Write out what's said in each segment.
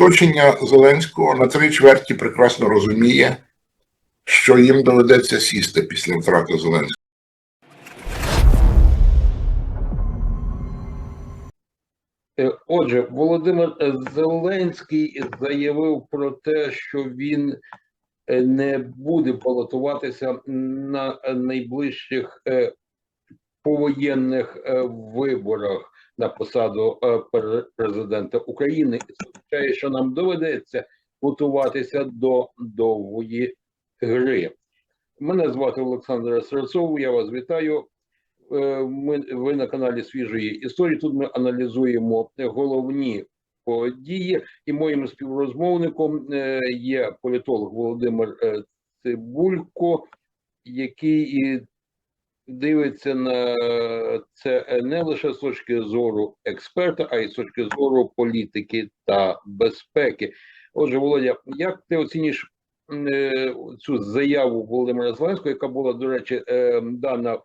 оточення Зеленського на три чверті прекрасно розуміє, що їм доведеться сісти після втрати Зеленського. Е, Отже, Володимир Зеленський заявив про те, що він е, не буде балотуватися на найближчих е, повоєнних виборах на посаду е, президента України. І означає, що нам доведеться готуватися до довгої гри. Мене звати Олександр Серцов. Я вас вітаю. Е, Ми ви на каналі свіжої історії. Тут ми аналізуємо головні події, і моїм співрозмовником е, є політолог Володимир Цибулько, який дивиться на це не лише з точки зору експерта, а й з точки зору політики та безпеки. Отже, Володя, як ти оцінюєш е, цю заяву Володимира Зеленського, яка була, до речі, е, дана в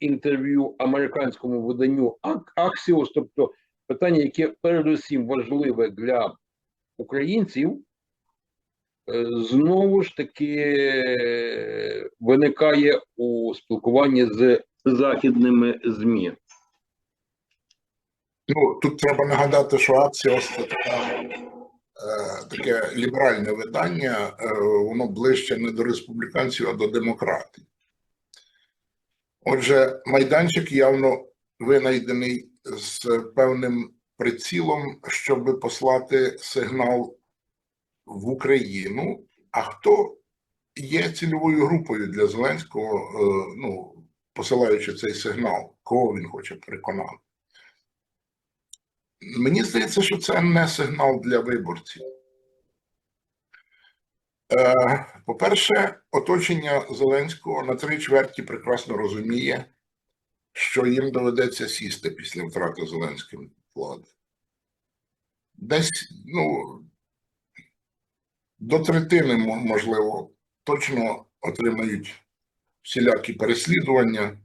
інтерв'ю американському виданню Ак- Axios, тобто питання, яке передусім важливе для українців, знову ж таки виникає у спілкуванні з західними ЗМІ. Ну, тут треба нагадати, що Axios – це така, е, таке ліберальне видання, е, воно ближче не до республіканців, а до демократів. Отже, майданчик явно винайдений з певним прицілом, щоб послати сигнал в Україну. А хто є цільовою групою для Зеленського, е, ну, посилаючи цей сигнал, кого він хоче переконати? Мені здається, що це не сигнал для виборців. Е, По-перше, оточення Зеленського на три чверті прекрасно розуміє, що їм доведеться сісти після втрати Зеленським влади. Десь, ну, до третини, можливо, точно отримають всілякі переслідування,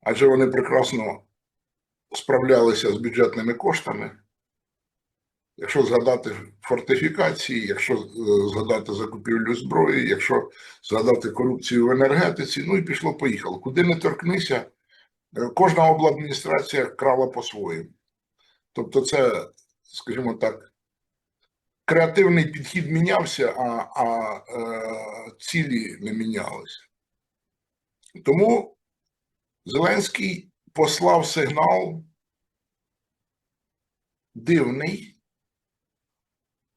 адже вони прекрасно справлялися з бюджетними коштами. Якщо згадати фортифікації, якщо е, згадати закупівлю зброї, якщо згадати корупцію в енергетиці, ну і пішло поїхало. Куди не торкнися, е, кожна обладміністрація крала по-своєму. Тобто, це, скажімо так, креативний підхід мінявся, а, а е, цілі не мінялися. Тому Зеленський послав сигнал дивний.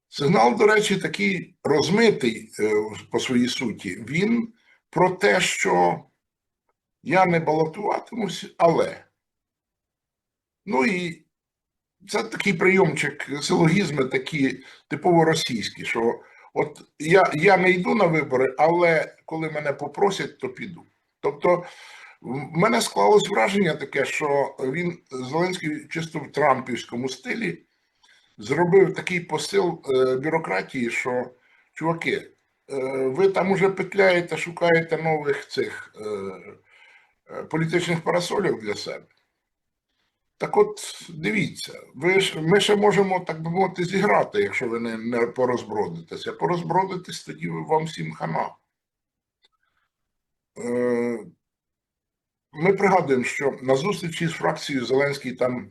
Сигнал, до речі, такий розмитий е, по своїй суті. Він про те, що я не балотуватимусь, але. Ну і це такий прийомчик, силогізми такі типово російські, що от я, я не йду на вибори, але коли мене попросять, то піду. Тобто, в мене склалось враження таке, що він Зеленський чисто в трампівському стилі зробив такий посил е, бюрократії, що чуваки, е, ви там уже петляєте, шукаєте нових цих е, політичних парасолів для себе. Так от дивіться, ви ж ми ще можемо, так би мовити, зіграти, якщо ви не, не порозбродитеся. Порозбродитесь, тоді вам всім хана. Е, ми пригадуємо, що на зустрічі з фракцією Зеленський там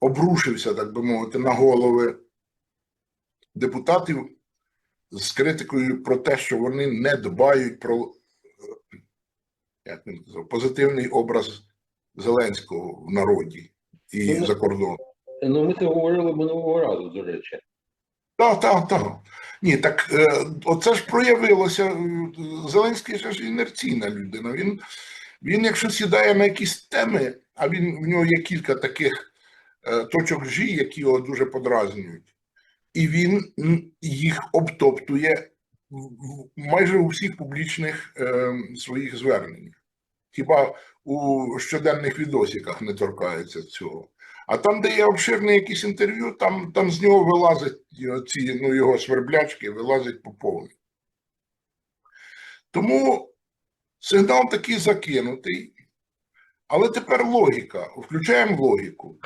обрушився, так би мовити, на голови депутатів з критикою про те, що вони не дбають про е, як він казав, позитивний образ Зеленського в народі і Ну, за кордоном. Ну, ми це говорили минулого разу, до речі. Так, так, так. Ні, так е, оце ж проявилося. е, Зеленський же ж інерційна людина. Він, він, якщо сідає на якісь теми, а він в нього є кілька таких е, точок G, які його дуже подразнюють, і він їх обтоптує в- в- майже у всіх публічних е, своїх зверненнях. Хіба у щоденних відосиках не торкається цього. А там, де є обширне якесь інтерв'ю, там, там з нього вилазять ці ну, його сверблячки, вилазять по повній. Тому сигнал такий закинутий. Але тепер логіка. Включаємо логіку.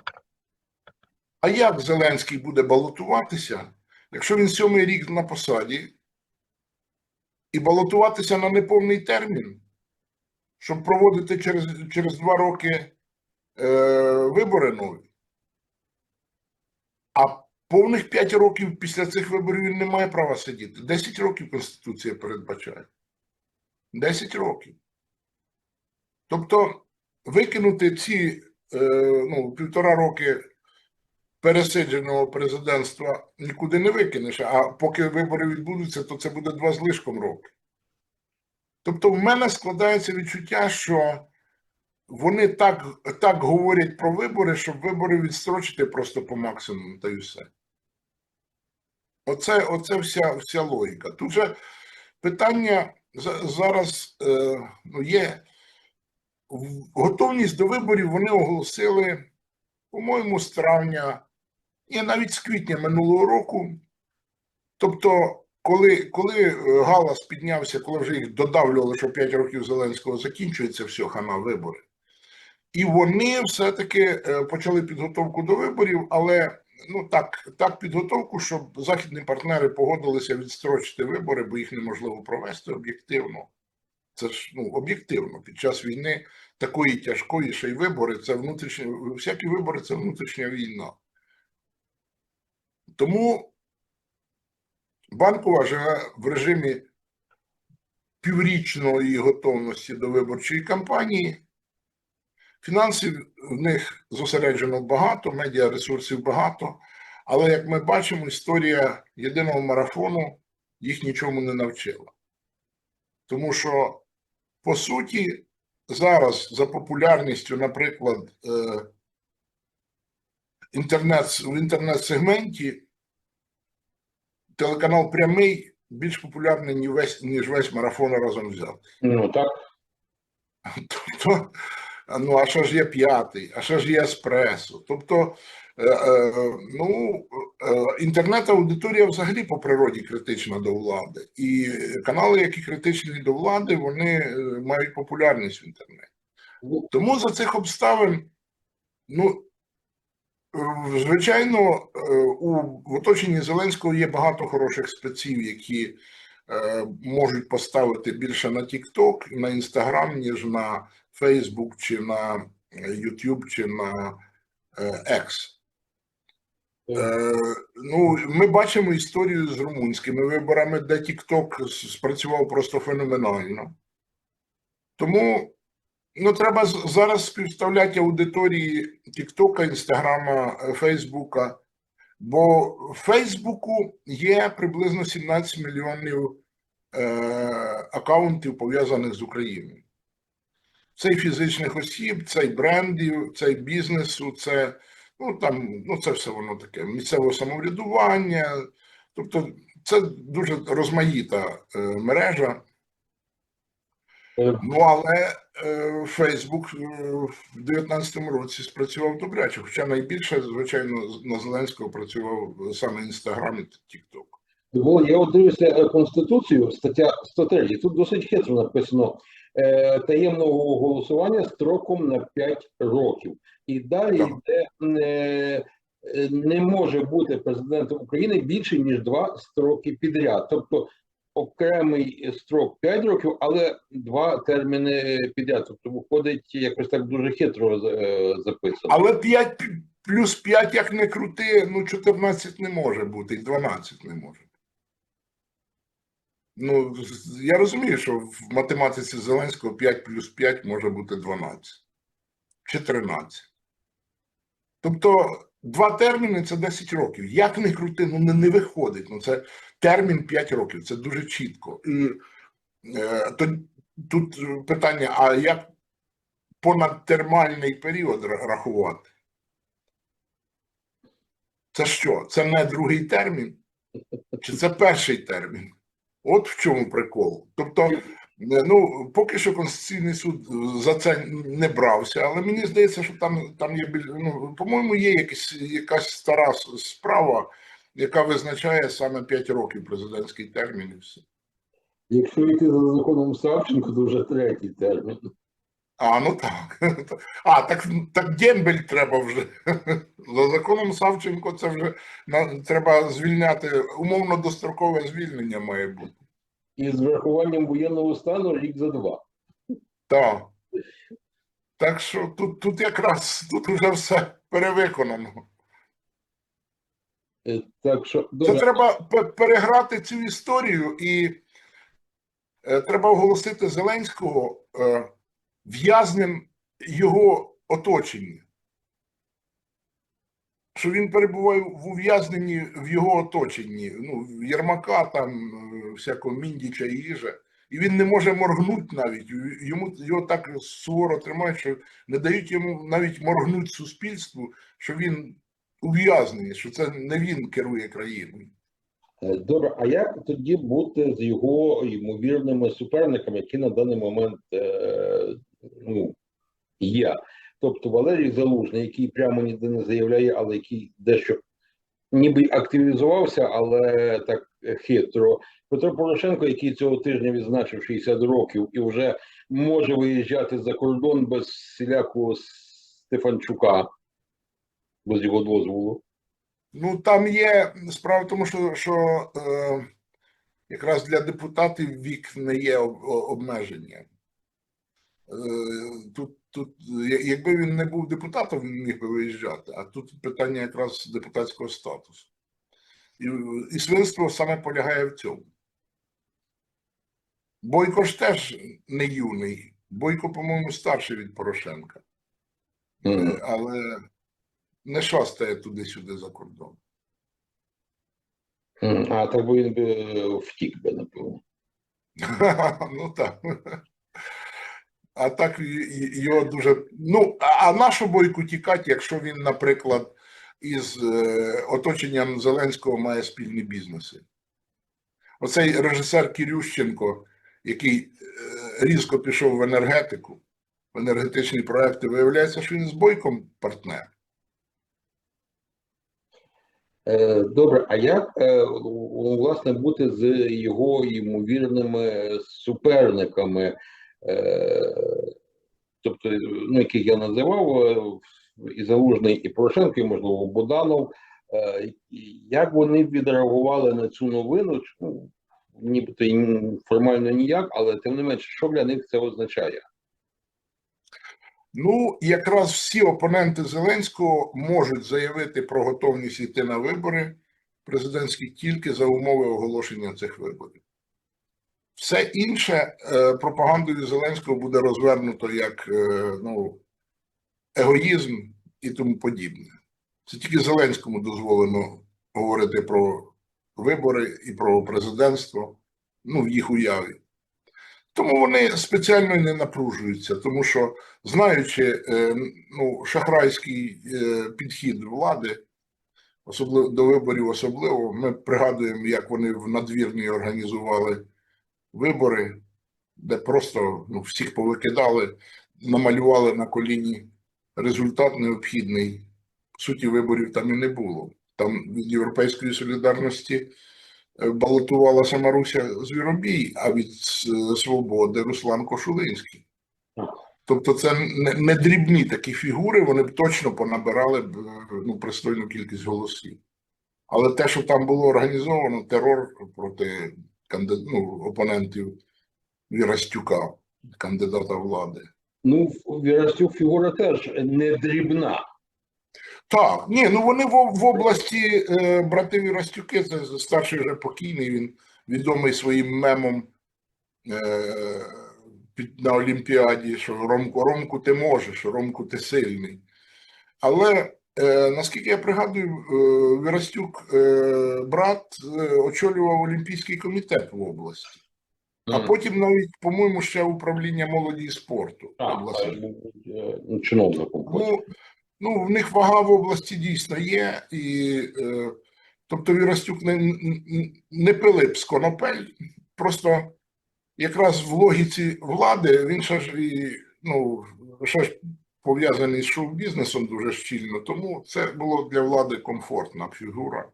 А як Зеленський буде балотуватися, якщо він сьомий рік на посаді, і балотуватися на неповний термін, щоб проводити через, через два роки е, вибори нові. А повних 5 років після цих виборів він не має права сидіти. 10 років Конституція передбачає. 10 років. Тобто викинути ці е, ну, півтора роки пересидженого президентства нікуди не викинеш, а поки вибори відбудуться, то це буде два з лишком роки. Тобто, в мене складається відчуття, що вони так, так говорять про вибори, щоб вибори відстрочити просто по максимуму, та й все. Оце, оце вся, вся логіка. Тут же питання зараз е, ну, є готовність до виборів вони оголосили, по-моєму, з травня і навіть з квітня минулого року. Тобто, коли, коли е, галас піднявся, коли вже їх додавлювали, що 5 років Зеленського закінчується, все, хана вибори. І вони все-таки е, почали підготовку до виборів, але ну так, так підготовку, щоб західні партнери погодилися відстрочити вибори, бо їх неможливо провести об'єктивно. Це ж ну об'єктивно під час війни такої тяжкої ще й вибори. Це внутрішня всякі вибори це внутрішня війна. Тому банкова живе в режимі піврічної готовності до виборчої кампанії. Фінансів в них зосереджено багато, медіаресурсів багато, але як ми бачимо, історія єдиного марафону їх нічому не навчила. Тому що, по суті, зараз за популярністю, наприклад, е, інтернет, в інтернет-сегменті телеканал Прямий більш популярний, ніж весь, ніж весь марафон разом взятий. Ну так. Тобто, ну, а що ж є п'ятий, а що ж є еспресо? Тобто, е, е, ну, е, інтернет-аудиторія взагалі по природі критична до влади. І канали, які критичні до влади, вони мають популярність в інтернеті. Тому за цих обставин, ну, звичайно, е, у оточенні Зеленського є багато хороших спеців, які е, можуть поставити більше на TikTok, на Instagram, ніж на Facebook, чи на е, YouTube, чи на X. Ну, ми бачимо історію з румунськими виборами, де TikTok спрацював просто феноменально. Тому ну, треба зараз співставляти аудиторії TikTok, Інстаграма, Фейсбука. Бо в Фейсбуку є приблизно 17 мільйонів е, акаунтів, пов'язаних з Україною. Це і фізичних осіб, це і брендів, це і бізнесу, це, ну, там, ну, це все воно таке, місцеве самоврядування. Тобто це дуже розмаїта е, мережа. Е, Ну, але Фейсбук е, в 19-му році спрацював добряче, хоча найбільше, звичайно, на Зеленського працював саме Інстаграм і Тікток. Бо я от дивлюся е, Конституцію, стаття 103, тут досить хитро написано е, таємного голосування строком на 5 років. І далі Так. йде е, е, не може бути президентом України більше, ніж два строки підряд. Тобто окремий строк 5 років, але два терміни підряд. Тобто виходить якось так дуже хитро е, записано. Але 5 плюс 5, як не крути, ну 14 не може бути, і 12 не може. Ну, я розумію, що в математиці Зеленського 5 плюс 5 може бути 12 чи 13. Тобто два терміни це 10 років. Як не крути, ну не, не виходить. Ну це термін 5 років, це дуже чітко. І е, тут питання: а як понадтермальний період рахувати? Це що? Це не другий термін? Чи це перший термін? От в чому прикол. Тобто, е, ну, поки що Конституційний суд за це не брався, але мені здається, що там, там є ну, по-моєму, є якась, якась стара справа, яка визначає саме 5 років президентський термін і все. Якщо йти за законом Савченко, то вже третій термін. А, ну так. А, так, так дембель треба вже. За законом Савченко це вже треба звільняти, умовно дострокове звільнення має бути. І з врахуванням воєнного стану рік за два. Так. Так що тут, тут якраз тут вже все перевиконано. Е, Так що Це треба переграти цю історію і е, треба оголосити Зеленського е, в'язнем його оточення. Що він перебуває в ув'язненні в його оточенні. Ну, Єрмака, там, всякого Міндіча і їжа. І він не може моргнути навіть. Йому його так суворо тримають, що не дають йому навіть моргнути суспільству, що він ув'язнений, що це не він керує країною. Е, Добре, а як тоді бути з його ймовірними суперниками, які на даний момент е, ну, є? Тобто Валерій Залужний, який прямо ніде не заявляє, але який дещо ніби активізувався, але так хитро. Петро Порошенко, який цього тижня відзначив 60 років і вже може виїжджати за кордон без всілякого Стефанчука, без його дозволу. Ну, там є справа в тому, що, що е, якраз для депутатів вік не є об- обмеження. Е, тут, тут, якби він не був депутатом, він міг би виїжджати, а тут питання якраз депутатського статусу. І, і свинство саме полягає в цьому. Бойко ж теж не юний. Бойко, по-моєму, старший від Порошенка. Е, але не шастає туди-сюди за кордон. А так би він би е, втік би, напевно. Ну так. А так його дуже. Ну, а- а нашу бойку тікати, якщо він, наприклад, із е, оточенням Зеленського має спільні бізнеси. Оцей режисер Кірющенко, який е, різко пішов в енергетику, в енергетичні проекти, виявляється, що він з бойком партнер. Е, Добре, а як е, власне бути з його ймовірними суперниками, е, тобто, ну, яких я називав, і Залужний, і Порошенко, і, можливо, Буданов, е, як вони відреагували на цю новину? Ну, нібито формально ніяк, але тим не менше, що для них це означає? Ну, якраз всі опоненти Зеленського можуть заявити про готовність йти на вибори президентські тільки за умови оголошення цих виборів. Все інше е, пропагандою Зеленського буде розвернуто як е, ну, егоїзм і тому подібне. Це тільки Зеленському дозволено говорити про вибори і про президентство ну, в їх уяві. Тому вони спеціально не напружуються, тому що знаючи е, ну, шахрайський е, підхід влади, особливо до виборів, особливо, ми пригадуємо, як вони в надвірні організували вибори, де просто ну, всіх повикидали, намалювали на коліні результат необхідний. Суті, виборів там і не було. Там від Європейської солідарності балотувалася Маруся Звіробій, а від е, свободи Руслан Кошулинський. Тобто це не, не дрібні такі фігури, вони б точно понабирали б е, ну, пристойну кількість голосів. Але те, що там було організовано, терор проти ну, опонентів Вірастюка, кандидата влади. Ну, Вірастюк фігура теж не дрібна. Так, ні, ну вони в, в області е, брати Вірастюки, це старший вже покійний, він відомий своїм мемом е, під, на Олімпіаді, що Ромку, Ромку ти можеш, Ромку ти сильний. Але е, наскільки я пригадую, е, Вірастюк, е, брат, е, очолював Олімпійський комітет в області, а Мгм. потім навіть, по-моєму, ще управління молоді і спорту. А, області. був, е, ну, чиновником. Ну, ну, в них вага в області дійсно є, і е, тобто Вірастюк не, не- Пилип з Конопель, просто якраз в логіці влади він ще ж і ну, ще ж пов'язаний з шоу-бізнесом дуже щільно, тому це було для влади комфортна фігура.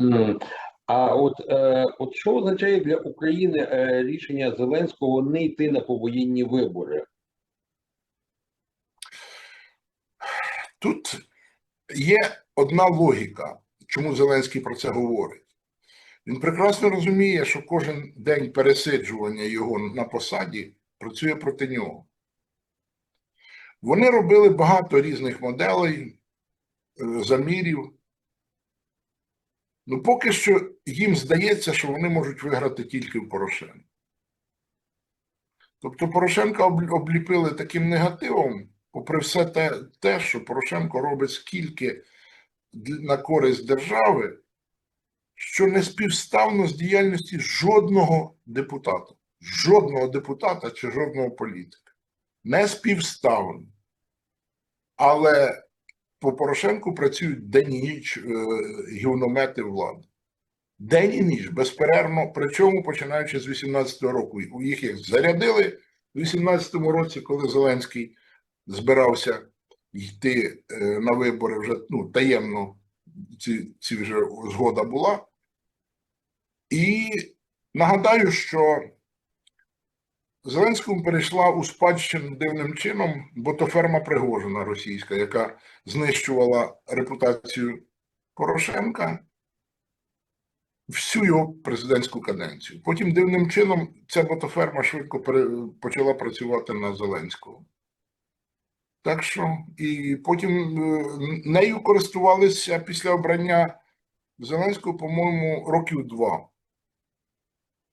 М. А от, е, от що означає для України е, рішення Зеленського не йти на повоєнні вибори? Тут є одна логіка, чому Зеленський про це говорить. Він прекрасно розуміє, що кожен день пересиджування його на посаді працює проти нього. Вони робили багато різних моделей, е, замірів. Ну, поки що їм здається, що вони можуть виграти тільки в Порошенка. Тобто Порошенка обліпили таким негативом, попри все те, те, що Порошенко робить скільки на користь держави, що не співставно з діяльності жодного депутата, жодного депутата чи жодного політика. Не співставно. Але по Порошенку працюють день і ніч е, гівномети влади. День і ніч, безперервно, причому починаючи з 18-го року. Їх їх зарядили в 18-му році, коли Зеленський збирався йти е, на вибори вже ну, таємно, ці, ці вже згода була. І нагадаю, що Зеленському перейшла у спадщину дивним чином ботоферма Пригожина російська, яка знищувала репутацію Порошенка всю його президентську каденцію. Потім дивним чином ця ботоферма швидко почала працювати на Зеленського. Так що, і потім е, нею користувалися після обрання Зеленського, по-моєму, років два.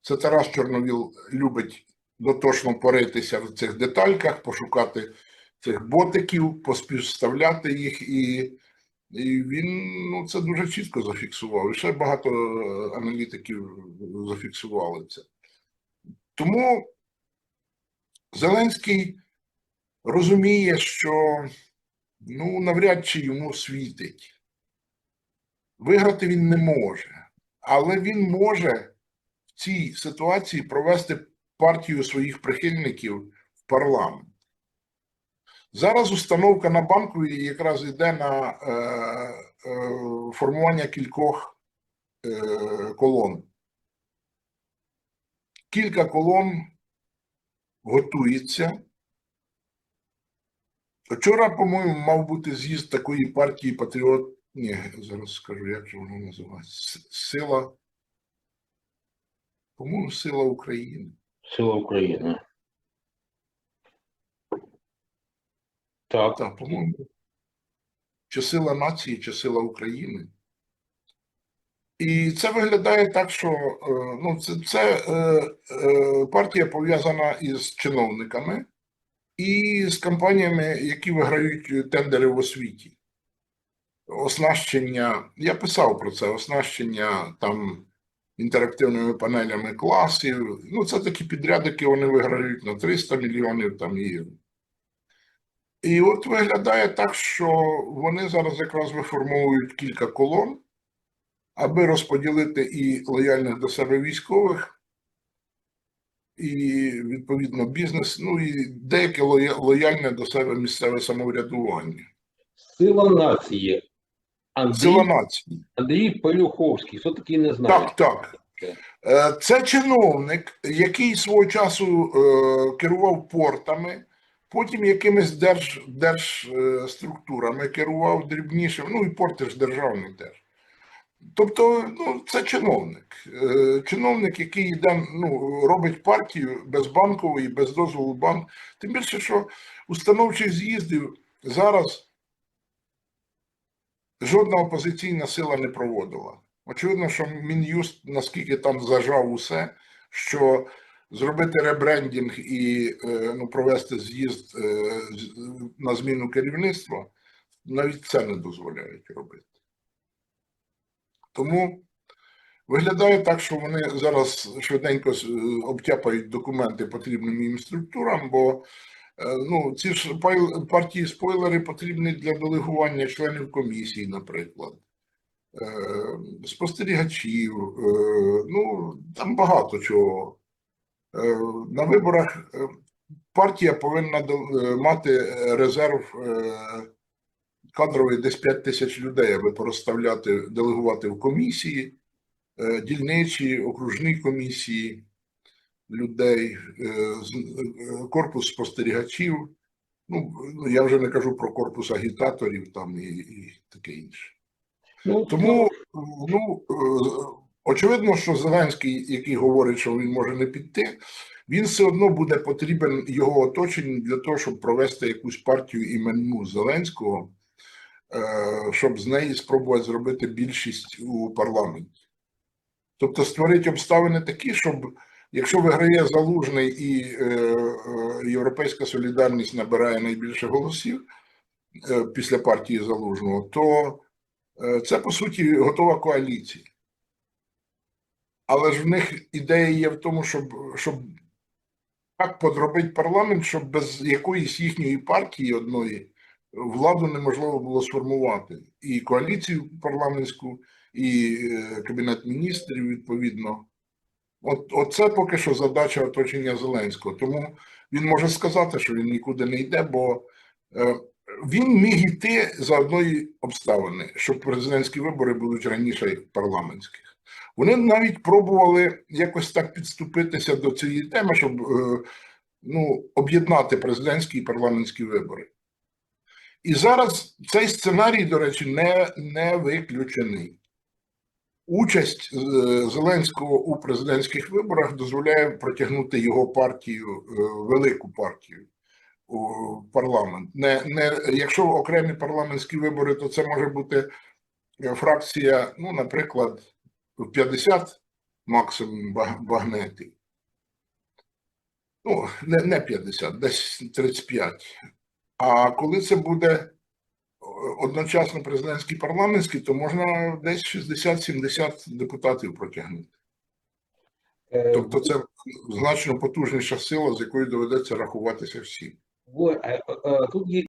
Це Тарас Чорновіл любить дотошно поритися в цих детальках, пошукати цих ботиків, поспівставляти їх, і, і він ну, це дуже чітко зафіксував. І ще багато е, аналітиків зафіксували це. Тому Зеленський розуміє, що ну, навряд чи йому світить. Виграти він не може, але він може в цій ситуації провести партію своїх прихильників в парламент. Зараз установка на банку якраз йде на е, е, формування кількох е, колон. Кілька колон готується. Вчора, по-моєму, мав бути з'їзд такої партії Патріот. Ні, зараз скажу, як же воно називається. Сила. По-моєму, Сила України. Сила України. Так. Так, по-моєму. Чи сила нації, чи сила України. І це виглядає так, що е, ну, це, це е, е, партія пов'язана із чиновниками і з компаніями, які виграють тендери в освіті. Оснащення, я писав про це, оснащення там інтерактивними панелями класів. Ну, це такі підрядики, вони виграють на 300 мільйонів там і і от виглядає так, що вони зараз якраз виформовують кілька колон, аби розподілити і лояльних до себе військових, і відповідно бізнес, ну і деяке лоя- лояльне до себе місцеве самоврядування. Сила нації. Андрій, Сила нації. Андрій Пелюховський. Хто такий не знає? Так, так. Е, Це чиновник, який свого часу е, керував портами, потім якимись держ, держструктурами керував дрібнішим, ну і порти ж державний теж. Тобто, ну, це чиновник. Е, Чиновник, який йде, ну, робить партію без банкової, без дозволу банку. Тим більше, що установчих з'їздів зараз жодна опозиційна сила не проводила. Очевидно, що Мін'юст наскільки там зажав усе, що зробити ребрендінг і е, ну, провести з'їзд е, на зміну керівництва, навіть це не дозволяють робити. Тому виглядає так, що вони зараз швиденько е, обтяпають документи потрібним їм структурам, бо е, ну, ці ж партії спойлери потрібні для делегування членів комісії, наприклад е, спостерігачів, ну там багато чого. На виборах партія повинна мати резерв кадровий десь 5 тисяч людей, аби порозставляти, делегувати в комісії е, дільничі, окружні комісії людей, е, е, корпус спостерігачів. Ну, ну, я вже не кажу про корпус агітаторів там і, і таке інше. Ну, Тому, ну, е, очевидно, що Зеленський, який говорить, що він може не піти, він все одно буде потрібен його оточенню для того, щоб провести якусь партію іменну Зеленського, щоб з неї спробувати зробити більшість у парламенті. Тобто створити обставини такі, щоб якщо виграє залужний і е, е, Європейська солідарність набирає найбільше голосів е, після партії залужного, то Е, Це по суті готова коаліція. Але ж в них ідея є в тому, щоб, щоб так подробити парламент, щоб без якоїсь їхньої партії одної владу неможливо було сформувати. І коаліцію парламентську, і е, кабінет міністрів, відповідно. От, оце поки що задача оточення Зеленського. Тому він може сказати, що він нікуди не йде, бо е, він міг йти за одної обставини, що президентські вибори будуть раніше парламентських. Вони навіть пробували якось так підступитися до цієї теми, щоб е, ну, об'єднати президентські і парламентські вибори. І зараз цей сценарій, до речі, не, не виключений. Участь е, Зеленського у президентських виборах дозволяє протягнути його партію, е, велику партію у парламент. Не, не, якщо окремі парламентські вибори, то це може бути е, фракція, ну, наприклад, в 50 максимум баг- багнетів. Ну, не, не 50, десь 35. А коли це буде е, одночасно президентський парламентський, то можна десь 60-70 депутатів протягнути. е, Тобто це значно потужніша сила, з якою доведеться рахуватися всім. Тут є